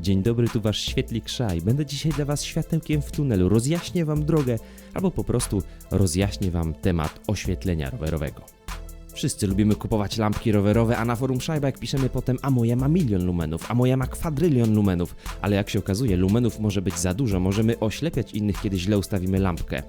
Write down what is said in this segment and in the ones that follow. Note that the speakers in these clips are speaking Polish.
Dzień dobry, tu wasz świetlik Szaj. Będę dzisiaj dla was światełkiem w tunelu. Rozjaśnię wam drogę, albo po prostu rozjaśnię wam temat oświetlenia rowerowego. Wszyscy lubimy kupować lampki rowerowe, a na forum Szajbak piszemy potem, a moja ma milion lumenów, a moja ma kwadrylion lumenów. Ale jak się okazuje, lumenów może być za dużo, możemy oślepiać innych, kiedy źle ustawimy lampkę.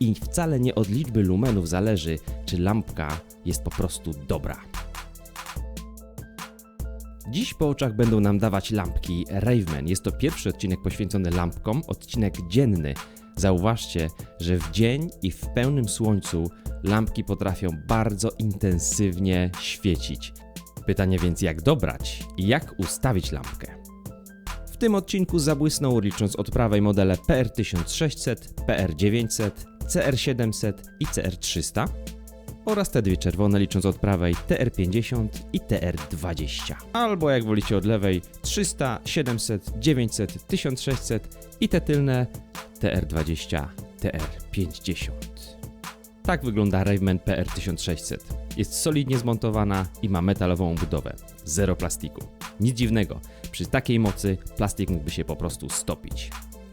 I wcale nie od liczby lumenów zależy, czy lampka jest po prostu dobra. Dziś po oczach będą nam dawać lampki Raveman. Jest to pierwszy odcinek poświęcony lampkom, odcinek dzienny. Zauważcie, że w dzień i w pełnym słońcu lampki potrafią bardzo intensywnie świecić. Pytanie więc jak dobrać i jak ustawić lampkę? W tym odcinku zabłysną licząc od prawej modele PR1600, PR900, CR700 i CR300 oraz te dwie czerwone licząc od prawej TR50 i TR20. Albo jak wolicie od lewej 300, 700, 900, 1600 i te tylne TR20, TR50. Tak wygląda Raveman PR1600. Jest solidnie zmontowana i ma metalową budowę. Zero plastiku. Nic dziwnego, przy takiej mocy plastik mógłby się po prostu stopić.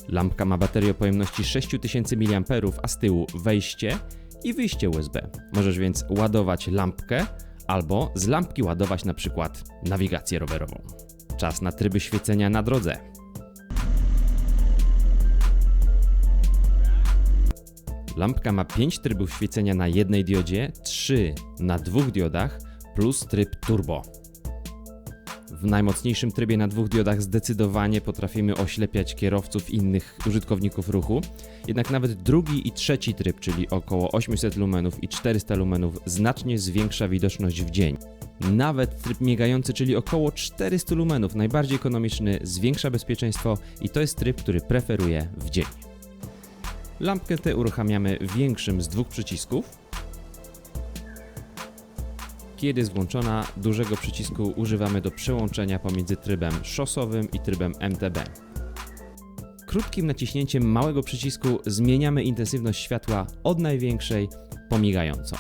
Lampka ma baterię o pojemności 6000 mAh, a z tyłu wejście i wyjście USB. Możesz więc ładować lampkę albo z lampki ładować na przykład nawigację rowerową. Czas na tryby świecenia na drodze. Lampka ma 5 trybów świecenia na jednej diodzie, 3 na dwóch diodach plus tryb turbo. W najmocniejszym trybie na dwóch diodach zdecydowanie potrafimy oślepiać kierowców i innych użytkowników ruchu. Jednak nawet drugi i trzeci tryb, czyli około 800 lumenów i 400 lumenów, znacznie zwiększa widoczność w dzień. Nawet tryb migający, czyli około 400 lumenów, najbardziej ekonomiczny, zwiększa bezpieczeństwo i to jest tryb, który preferuję w dzień. Lampkę tę uruchamiamy większym z dwóch przycisków. Kiedy jest włączona, dużego przycisku używamy do przełączenia pomiędzy trybem szosowym i trybem MTB. Krótkim naciśnięciem małego przycisku zmieniamy intensywność światła od największej po migającą.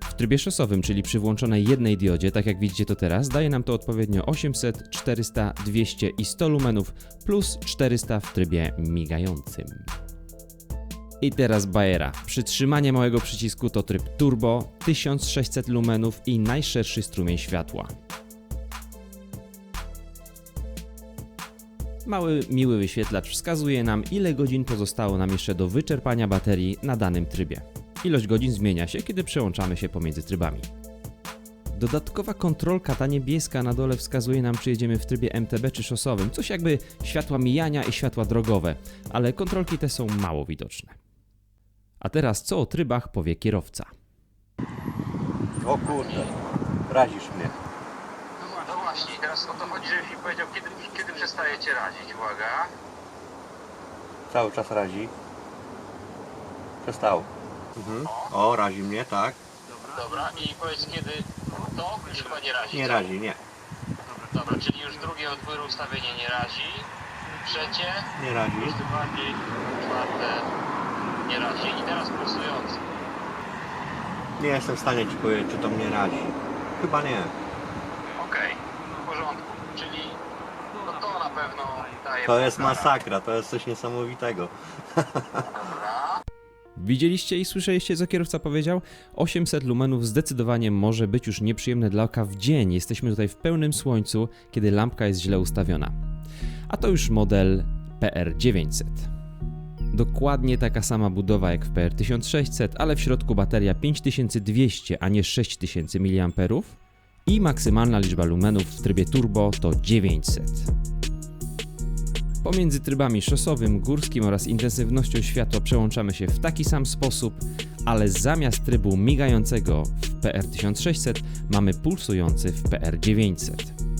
W trybie szosowym, czyli przy włączonej jednej diodzie, tak jak widzicie to teraz, daje nam to odpowiednio 800, 400, 200 i 100 lumenów plus 400 w trybie migającym. I teraz bajera. Przytrzymanie małego przycisku to tryb turbo, 1600 lumenów i najszerszy strumień światła. Mały, miły wyświetlacz wskazuje nam, ile godzin pozostało nam jeszcze do wyczerpania baterii na danym trybie. Ilość godzin zmienia się, kiedy przełączamy się pomiędzy trybami. Dodatkowa kontrolka, ta niebieska na dole wskazuje nam, czy jedziemy w trybie MTB czy szosowym, coś jakby światła mijania i światła drogowe, ale kontrolki te są mało widoczne. A teraz co o trybach powie kierowca. O kurde, razisz mnie. No właśnie, teraz o to chodzi, żebyś mi powiedział, kiedy, kiedy przestajecie razić. Uwaga. Cały czas razi. Przestał. Mhm. O, razi mnie, tak? Dobra, i powiedz kiedy to już chyba nie razi. Nie co? razi, nie. Dobra, czyli już drugie od góry ustawienie nie razi. Trzecie, Nie razi. już bardziej. Czwarte, nie razi. I teraz pulsujący. Nie jestem w stanie ci powiedzieć, czy to mnie razi. Chyba nie. Okej, w porządku. Czyli no to na pewno daje To jest masakra, to jest coś niesamowitego. Dobra. Widzieliście i słyszeliście, co kierowca powiedział? 800 lumenów zdecydowanie może być już nieprzyjemne dla oka w dzień. Jesteśmy tutaj w pełnym słońcu, kiedy lampka jest źle ustawiona. A to już model PR900. Dokładnie taka sama budowa jak w PR1600, ale w środku bateria 5200, a nie 6000 mAh i maksymalna liczba lumenów w trybie turbo to 900. Pomiędzy trybami szosowym, górskim oraz intensywnością światła przełączamy się w taki sam sposób, ale zamiast trybu migającego w PR1600 mamy pulsujący w PR900.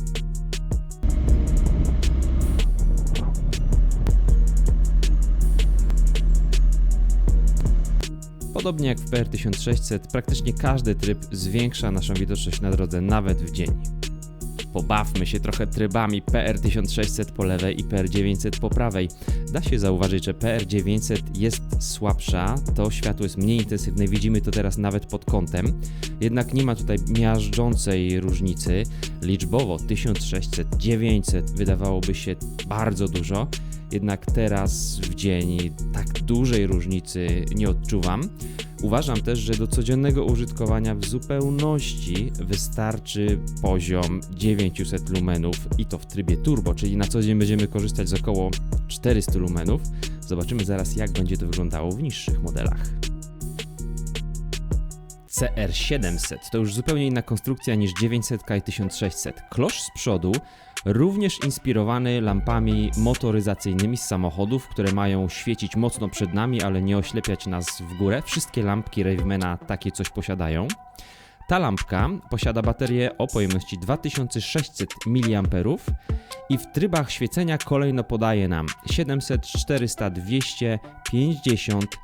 Podobnie jak w PR1600, praktycznie każdy tryb zwiększa naszą widoczność na drodze nawet w dzień. Pobawmy się trochę trybami PR1600 po lewej i PR900 po prawej. Da się zauważyć, że PR900 jest słabsza, to światło jest mniej intensywne, widzimy to teraz nawet pod kątem, jednak nie ma tutaj miażdżącej różnicy. Liczbowo 1600, 900 wydawałoby się bardzo dużo, jednak teraz w dzień tak dużej różnicy nie odczuwam. Uważam też, że do codziennego użytkowania w zupełności wystarczy poziom 900 lumenów i to w trybie turbo, czyli na co dzień będziemy korzystać z około 400 lumenów. Zobaczymy zaraz, jak będzie to wyglądało w niższych modelach. CR700 to już zupełnie inna konstrukcja niż 900 i 1600. Klosz z przodu również inspirowany lampami motoryzacyjnymi z samochodów, które mają świecić mocno przed nami, ale nie oślepiać nas w górę. Wszystkie lampki Ravemana takie coś posiadają. Ta lampka posiada baterię o pojemności 2600 mAh i w trybach świecenia kolejno podaje nam 700, 400, 200, 50 y,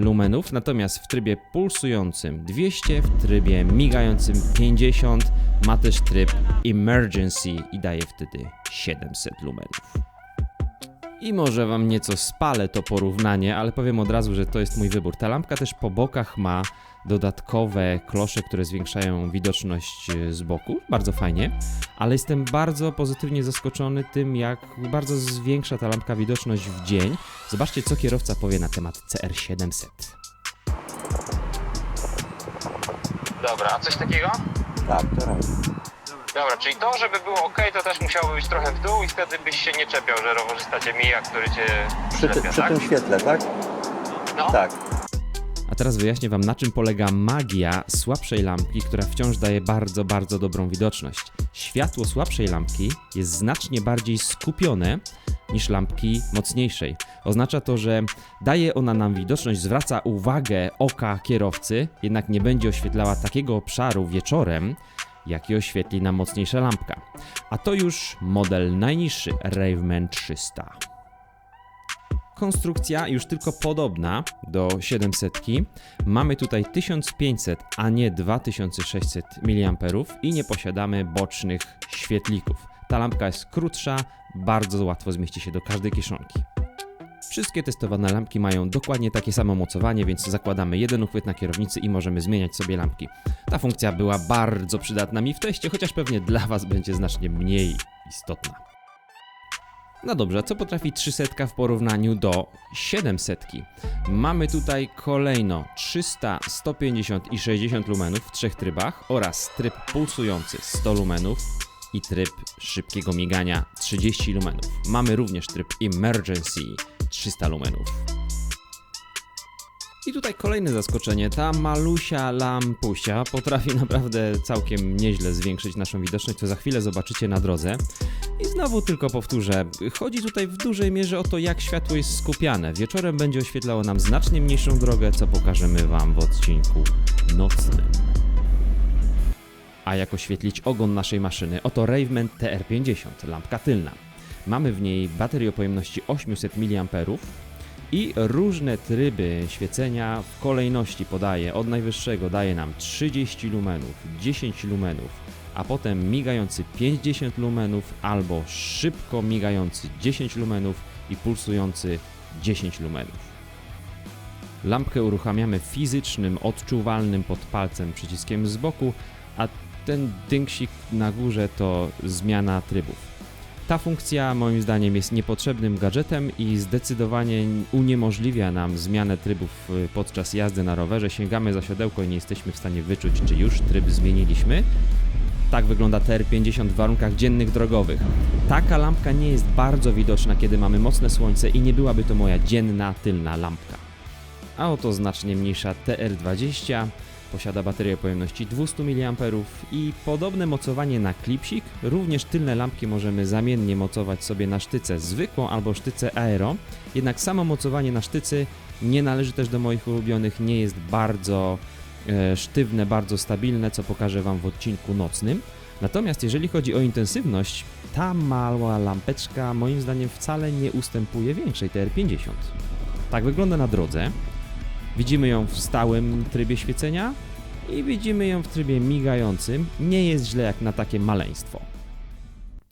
lumenów, natomiast w trybie pulsującym 200, w trybie migającym 50, ma też tryb emergency i daje wtedy 700 lumenów. I może Wam nieco spalę to porównanie, ale powiem od razu, że to jest mój wybór. Ta lampka też po bokach ma dodatkowe klosze, które zwiększają widoczność e, z boku. Bardzo fajnie, ale jestem bardzo pozytywnie zaskoczony tym, jak bardzo zwiększa ta lampka widoczność w dzień. Zobaczcie, co kierowca powie na temat CR700. Dobra, a coś takiego? Tak, to robię. Dobra, czyli to, żeby było ok, to też musiało być trochę w dół i wtedy byś się nie czepiał, że rowerzysta cię mija, który cię Przy, ty, ślepia, przy tak? tym świetle, tak? No. Tak. A teraz wyjaśnię Wam, na czym polega magia słabszej lampki, która wciąż daje bardzo, bardzo dobrą widoczność. Światło słabszej lampki jest znacznie bardziej skupione niż lampki mocniejszej. Oznacza to, że daje ona nam widoczność, zwraca uwagę oka kierowcy, jednak nie będzie oświetlała takiego obszaru wieczorem, jaki oświetli nam mocniejsza lampka. A to już model najniższy Raveman 300 konstrukcja już tylko podobna do 700. Mamy tutaj 1500, a nie 2600 mAh i nie posiadamy bocznych świetlików. Ta lampka jest krótsza, bardzo łatwo zmieści się do każdej kieszonki. Wszystkie testowane lampki mają dokładnie takie samo mocowanie, więc zakładamy jeden uchwyt na kierownicy i możemy zmieniać sobie lampki. Ta funkcja była bardzo przydatna mi w teście, chociaż pewnie dla Was będzie znacznie mniej istotna. No dobrze, co potrafi 300 w porównaniu do 700? Mamy tutaj kolejno 300, 150 i 60 lumenów w trzech trybach oraz tryb pulsujący 100 lumenów i tryb szybkiego migania 30 lumenów. Mamy również tryb emergency 300 lumenów. I tutaj kolejne zaskoczenie. Ta malusia lampusia potrafi naprawdę całkiem nieźle zwiększyć naszą widoczność, co za chwilę zobaczycie na drodze. I znowu tylko powtórzę, chodzi tutaj w dużej mierze o to, jak światło jest skupiane. Wieczorem będzie oświetlało nam znacznie mniejszą drogę, co pokażemy Wam w odcinku nocnym. A jak oświetlić ogon naszej maszyny? Oto Raveman TR50, lampka tylna. Mamy w niej baterię o pojemności 800 mAh i różne tryby świecenia w kolejności podaje. Od najwyższego daje nam 30 lumenów, 10 lumenów, a potem migający 50 lumenów albo szybko migający 10 lumenów i pulsujący 10 lumenów. Lampkę uruchamiamy fizycznym, odczuwalnym pod palcem przyciskiem z boku, a ten dynksik na górze to zmiana trybów. Ta funkcja moim zdaniem jest niepotrzebnym gadżetem i zdecydowanie uniemożliwia nam zmianę trybów y, podczas jazdy na rowerze. Sięgamy za siodełko i nie jesteśmy w stanie wyczuć, czy już tryb zmieniliśmy. Tak wygląda TR50 w warunkach dziennych drogowych. Taka lampka nie jest bardzo widoczna, kiedy mamy mocne słońce i nie byłaby to moja dzienna tylna lampka. A oto znacznie mniejsza TR20 posiada baterię pojemności 200 mAh i podobne mocowanie na klipsik. Również tylne lampki możemy zamiennie mocować sobie na sztycę zwykłą albo sztycę aero. Jednak samo mocowanie na sztycy nie należy też do moich ulubionych, nie jest bardzo e, sztywne, bardzo stabilne, co pokażę Wam w odcinku nocnym. Natomiast jeżeli chodzi o intensywność, ta mała lampeczka moim zdaniem wcale nie ustępuje większej TR50. Tak wygląda na drodze. Widzimy ją w stałym trybie świecenia i widzimy ją w trybie migającym. Nie jest źle jak na takie maleństwo.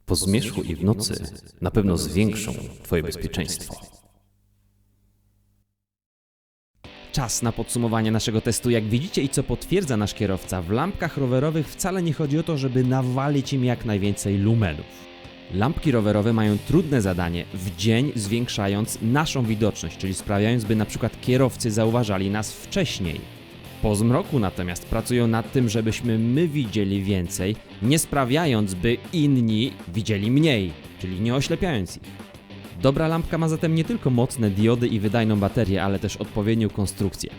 Po zmierzchu i w nocy na pewno zwiększą Twoje bezpieczeństwo. Czas na podsumowanie naszego testu. Jak widzicie i co potwierdza nasz kierowca, w lampkach rowerowych wcale nie chodzi o to, żeby nawalić im jak najwięcej lumenów. Lampki rowerowe mają trudne zadanie w dzień zwiększając naszą widoczność, czyli sprawiając, by na przykład kierowcy zauważali nas wcześniej. Po zmroku natomiast pracują nad tym, żebyśmy my widzieli więcej, nie sprawiając, by inni widzieli mniej, czyli nie oślepiając ich. Dobra lampka ma zatem nie tylko mocne diody i wydajną baterię, ale też odpowiednią konstrukcję.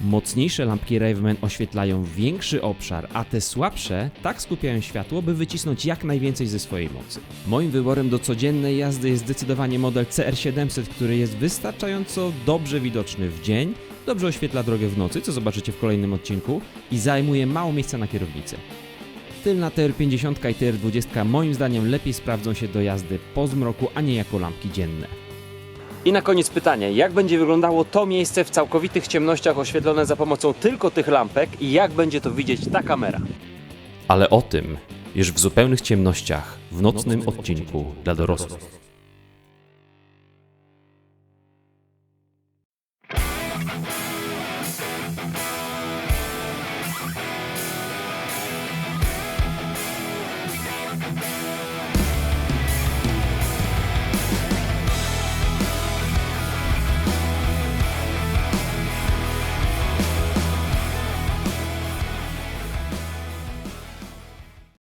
Mocniejsze lampki Raveman oświetlają większy obszar, a te słabsze tak skupiają światło, by wycisnąć jak najwięcej ze swojej mocy. Moim wyborem do codziennej jazdy jest zdecydowanie model CR700, który jest wystarczająco dobrze widoczny w dzień, dobrze oświetla drogę w nocy, co zobaczycie w kolejnym odcinku, i zajmuje mało miejsca na kierownicy. Tylna TR50 i TR20 moim zdaniem lepiej sprawdzą się do jazdy po zmroku, a nie jako lampki dzienne. I na koniec pytanie, jak będzie wyglądało to miejsce w całkowitych ciemnościach oświetlone za pomocą tylko tych lampek i jak będzie to widzieć ta kamera? Ale o tym już w zupełnych ciemnościach w nocnym odcinku dla dorosłych.